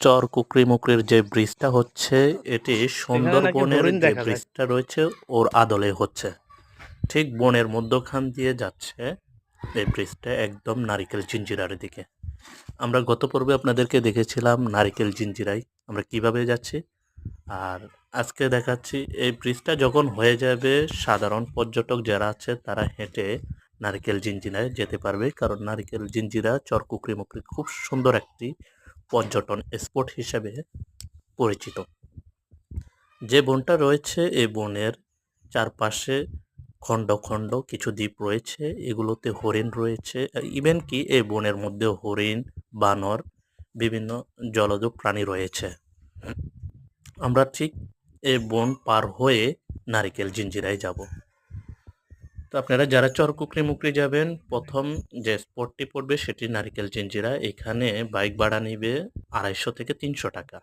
চর কুকরি মুকরির যে ব্রিজটা হচ্ছে এটি সুন্দরবনের যে ব্রিজটা রয়েছে ওর আদলে হচ্ছে। ঠিক বনের মধ্যখান দিয়ে যাচ্ছে এই ব্রিজটা একদম নারিকেল জিঞ্জিরার দিকে। আমরা গত পর্বে আপনাদেরকে দেখেছিলাম নারিকেল জিঞ্জিরাই। আমরা কীভাবে যাচ্ছি? আর আজকে দেখাচ্ছি এই ব্রিজটা যখন হয়ে যাবে সাধারণ পর্যটক যারা আছে তারা হেঁটে নারিকেল জিঞ্জিরায় যেতে পারবে। কারণ নারিকেল জিঞ্জিরা চরকুকরি মুকরি খুব সুন্দর একটি পর্যটন স্পট হিসেবে পরিচিত। যে বনটা রয়েছে এই বনের চারপাশে খণ্ড খণ্ড কিছু দ্বীপ রয়েছে, এগুলোতে হরিণ রয়েছে, ইভেন কি এই বনের মধ্যে হরিণ, বানর, বিভিন্ন জলজ প্রাণী রয়েছে। আমরা ঠিক এই বন পার হয়ে নারিকেল জিঞ্জিরায় যাব। তো আপনারা যারা চরকুকরি মুকরি যাবেন, প্রথম যে স্পটটি পড়বে সেটি নারিকেল চিঞ্জিরা এখানে বাইক ভাড়া নিবে আড়াইশো থেকে তিনশো টাকা।